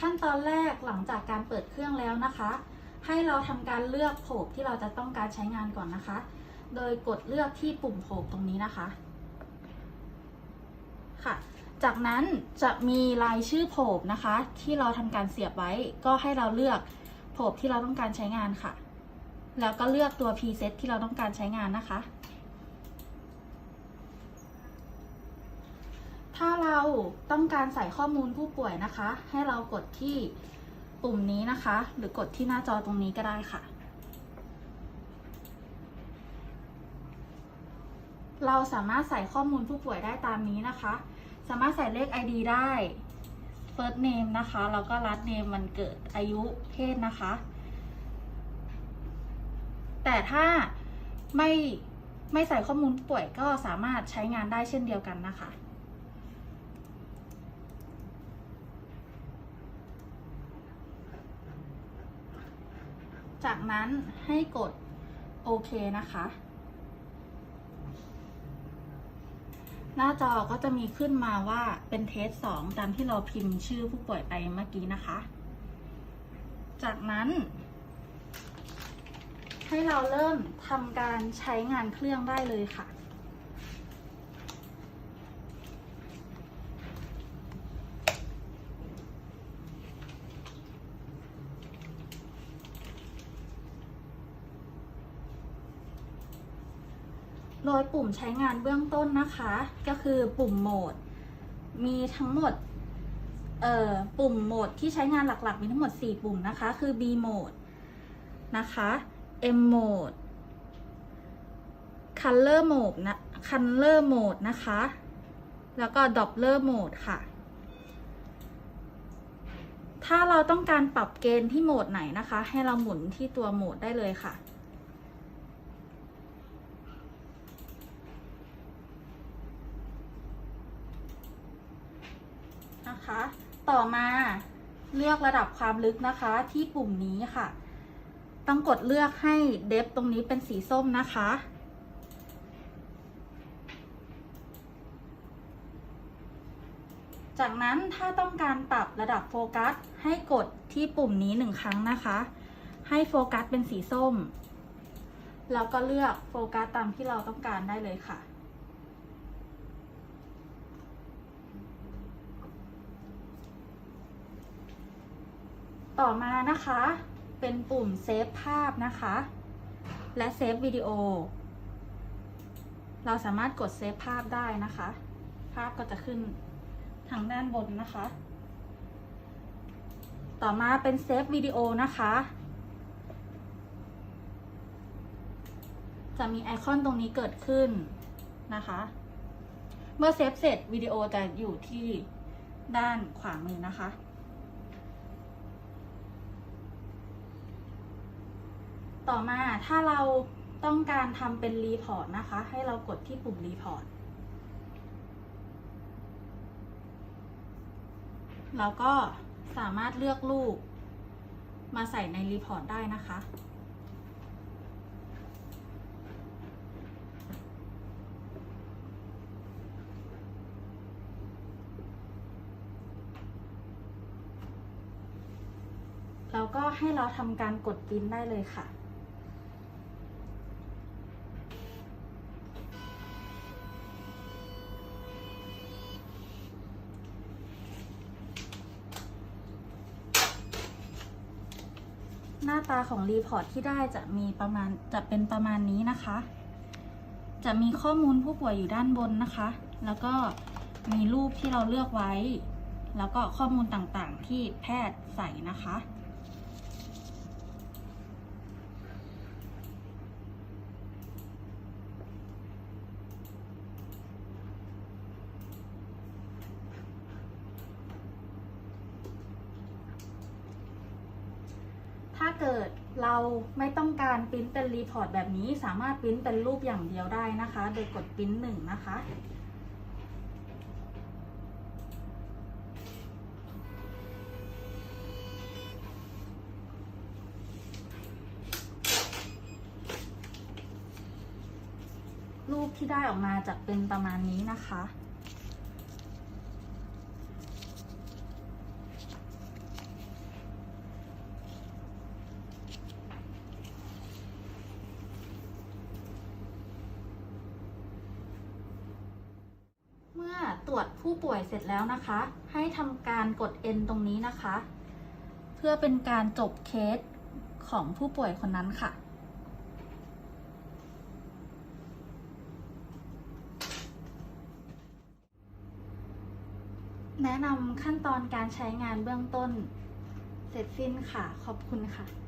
ขั้นตอนแรกหลังจากการเปิดเครื่องแล้วนะคะ ให้เราทำการเลือกโผบที่เราจะต้องการใช้งานก่อนนะคะ โดยกดเลือกที่ปุ่มโผบตรงนี้นะคะค่ะ จากนั้นจะมีรายชื่อโผบนะคะ ที่เราทำการเสียบไว้ ก็ให้เราเลือกโผบที่เราต้องการใช้งานค่ะ แล้วก็เลือกตัว preset ที่เราต้องการใช้งานนะคะ ถ้าเรา ต้องการใส่ข้อมูลผู้ป่วยนะคะ ให้เรากดที่ปุ่มนี้นะคะ หรือกดที่หน้าจอตรงนี้ก็ได้ค่ะ เราสามารถใส่ข้อมูลผู้ป่วยได้ตามนี้นะคะ สามารถใส่เลข ID ได้ first name นะคะ แล้วก็ last name วันเกิดอายุเพศนะคะ แต่ถ้าไม่ไม่ใส่ข้อมูลผู้ป่วยก็สามารถใช้งานได้เช่นเดียวกันนะคะ จากนั้นให้กดโอเคนะคะ หน้าจอก็จะมีขึ้นมาว่าเป็นเทสสองตามที่เราพิมพ์ชื่อผู้ป่วยไปเมื่อกี้นะคะ จากนั้น ให้เราเริ่มทำการใช้งานเครื่องได้เลยค่ะ โดยปุ่มใช้งานเบื้องต้นนะคะ ก็คือปุ่มโหมด มีทั้งหมดปุ่มโหมดที่ใช้งานหลักๆ มีทั้งหมด 4 ปุ่มนะคะ คือ B mode นะคะ M mode color mode นะ color mode นะคะ แล้วก็ doppler mode ค่ะ ถ้าเราต้องการปรับเกณฑ์ที่โหมดไหนนะคะ ให้เราหมุนที่ตัวโหมดได้เลยค่ะ ต่อมาเลือกระดับความลึกนะคะที่ปุ่มนี้ค่ะ ต้องกดเลือกให้เดฟตรงนี้เป็นสีส้มนะคะ จากนั้นถ้าต้องการปรับระดับโฟกัส ให้กดที่ปุ่มนี้หนึ่งครั้งนะคะ ให้โฟกัสเป็นสีส้ม แล้วก็เลือกโฟกัสตามที่เราต้องการได้เลยค่ะ ต่อมานะคะเป็นปุ่มเซฟภาพนะคะ และเซฟวิดีโอ เราสามารถกดเซฟภาพได้นะคะ ภาพก็จะขึ้นทางด้านบนนะคะ ต่อมาเป็นเซฟวิดีโอนะคะ จะมีไอคอนตรงนี้เกิดขึ้นนะคะ เมื่อเซฟเสร็จวิดีโอจะอยู่ที่ด้านขวามือนะคะ ต่อมาถ้าเราต้องการทำเป็นรีพอร์ตนะคะ ให้เรากดที่ปุ่มรีพอร์ตแล้วก็สามารถเลือกรูปมาใส่ในรีพอร์ตได้นะคะ แล้วก็ให้เราทำการกดปริ้นได้เลยค่ะ หน้าตาของรีพอร์ตที่ได้จะมีประมาณจะเป็นประมาณนี้นะคะ จะมีข้อมูลผู้ป่วยอยู่ด้านบนนะคะ แล้วก็มีรูปที่เราเลือกไว้ แล้วก็ข้อมูลต่างๆ ที่แพทย์ใส่นะคะ ถ้าเกิดเราไม่ต้องการปริ้นเป็นรีพอร์ตแบบนี้สามารถปริ้นเป็นรูปอย่างเดียวได้นะคะ โดยกดปริ้นหนึ่งนะคะ รูปที่ได้ออกมาจะเป็นประมาณนี้นะคะ ตรวจผู้ป่วยเสร็จแล้วนะคะ ให้ทำการกด N ตรงนี้นะคะ เพื่อเป็นการจบเคสของผู้ป่วยคนนั้นค่ะแนะนำขั้นตอนการใช้งานเบื้องต้น เสร็จสิ้นค่ะ ขอบคุณค่ะ